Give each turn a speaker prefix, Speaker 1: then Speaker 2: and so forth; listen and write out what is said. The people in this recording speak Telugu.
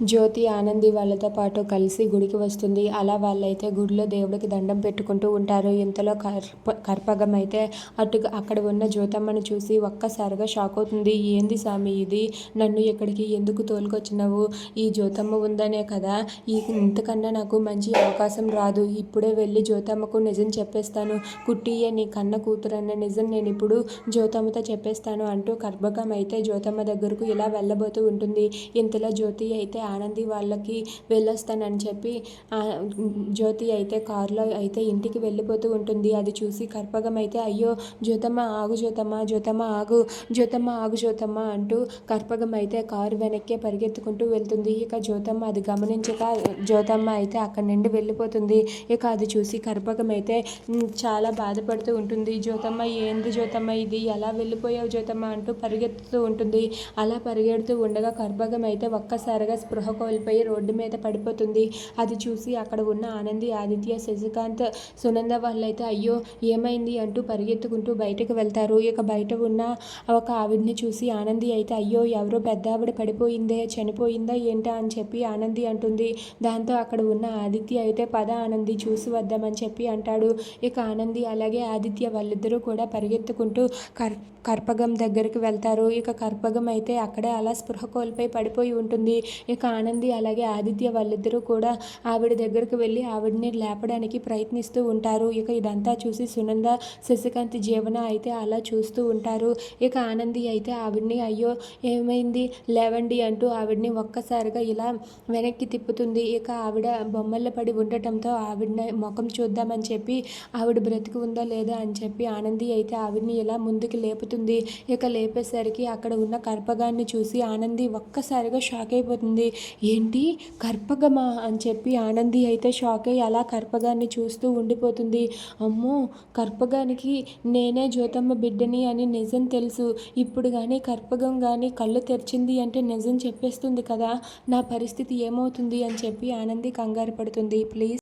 Speaker 1: జ్యోతి ఆనంది వాళ్ళతో పాటు కలిసి గుడికి వస్తుంది. అలా వాళ్ళైతే గుడిలో దేవుడికి దండం పెట్టుకుంటూ ఉంటారు. ఇంతలో కర్ప కర్పగం అయితే అటు అక్కడ ఉన్న జ్యోతమ్మను చూసి ఒక్కసారిగా షాక్ అవుతుంది. ఏంది స్వామి ఇది? నన్ను ఇక్కడికి ఎందుకు తోలుకొచ్చినావు? ఈ జ్యోతమ్మ ఉందనే కదా? ఈ ఇంతకన్నా నాకు మంచి అవకాశం రాదు. ఇప్పుడే వెళ్ళి జ్యోతమ్మకు నిజం చెప్పేస్తాను. కుట్టియే నీ కన్న కూతురు అన్న నిజం నేను ఇప్పుడు జ్యోతమ్మతో చెప్పేస్తాను అంటూ కర్భగం అయితే జ్యోతమ్మ దగ్గరకు ఇలా వెళ్ళబోతూ ఉంటుంది. ఇంతలో జ్యోతి అయితే ఆనంది వాళ్ళకి వెళ్ళొస్తానని చెప్పి జ్యోతి అయితే కారులో అయితే ఇంటికి వెళ్ళిపోతూ ఉంటుంది. అది చూసి కర్పగం అయితే అయ్యో జ్యోతమ్మ ఆగు జ్యోతమ్మ జ్యోతమ్మ ఆగు జ్యోతమ్మ ఆగు జ్యోతమ్మ అంటూ కర్పగం అయితే కారు వెనక్కే పరిగెత్తుకుంటూ వెళ్తుంది. ఇక జ్యోతమ్మ అది గమనించక జ్యోతమ్మ అయితే అక్కడి నుండి వెళ్ళిపోతుంది. ఇక అది చూసి కర్పగం అయితే చాలా బాధపడుతూ ఉంటుంది. జ్యోతమ్మ ఏంది జ్యోతమ్మ ఇది? ఎలా వెళ్ళిపోయావు జ్యోతమ్మ? అంటూ పరిగెత్తుతూ ఉంటుంది. అలా పరిగెడుతూ ఉండగా కర్పగం అయితే ఒక్కసారిగా స్పృహ కోల్పోయి రోడ్డు మీద పడిపోతుంది. అది చూసి అక్కడ ఉన్న ఆనంది ఆదిత్య శశికాంత్ సునంద వాళ్ళైతే అయ్యో ఏమైంది అంటూ పరిగెత్తుకుంటూ బయటకు వెళ్తారు. ఇక బయట ఉన్న ఒక ఆవిడ్ని చూసి ఆనంది అయితే అయ్యో ఎవరో పెద్ద ఆవిడ పడిపోయిందే చనిపోయిందా ఏంటా అని చెప్పి ఆనంది అంటుంది. దాంతో అక్కడ ఉన్న ఆదిత్య అయితే పద ఆనంది చూసి వద్దామని చెప్పి అంటాడు. ఇక ఆనంది అలాగే ఆదిత్య వాళ్ళిద్దరూ కూడా పరిగెత్తుకుంటూ కర్ కర్పగం దగ్గరికి వెళ్తారు. ఇక కర్పగం అయితే అక్కడే అలా స్పృహ కోల్పోయి పడిపోయి ఉంటుంది. ఇక ఆనంది అలాగే ఆదిత్య వాళ్ళిద్దరూ కూడా ఆవిడ దగ్గరకు వెళ్ళి ఆవిడని లేపడానికి ప్రయత్నిస్తూ ఉంటారు. ఇక ఇదంతా చూసి సునంద శశికాంత్ జీవన అయితే అలా చూస్తూ ఉంటారు. ఇక ఆనంది అయితే ఆవిడ్ని అయ్యో ఏమైంది? లేవండి అంటూ ఆవిడ్ని ఒక్కసారిగా ఇలా వెనక్కి తిప్పుతుంది. ఇక ఆవిడ బొమ్మల్లో పడి ఉండటంతో ఆవిడని ముఖం చూద్దామని చెప్పి ఆవిడ బ్రతికి ఉందా లేదా అని చెప్పి ఆనంది అయితే ఆవిడ్ని ఇలా ముందుకు లేపుతుంది. ఇక లేపేసరికి అక్కడ ఉన్న కర్పగాన్ని చూసి ఆనంది ఒక్కసారిగా షాక్ అయిపోతుంది. ఏంటి కర్పగమా అని చెప్పి ఆనంది అయితే షాక్ అయ్యి అలా కర్పగాన్ని చూస్తూ ఉండిపోతుంది. అమ్మో కర్పగానికి నేనే జ్యోతమ్మ బిడ్డని అని నిజం తెలుసు. ఇప్పుడు కానీ కర్పగం కానీ కళ్ళు తెరిచింది అంటే నిజం చెప్పేస్తుంది కదా నా పరిస్థితి ఏమవుతుంది అని చెప్పి ఆనంది కంగారు పడుతుంది. ప్లీజ్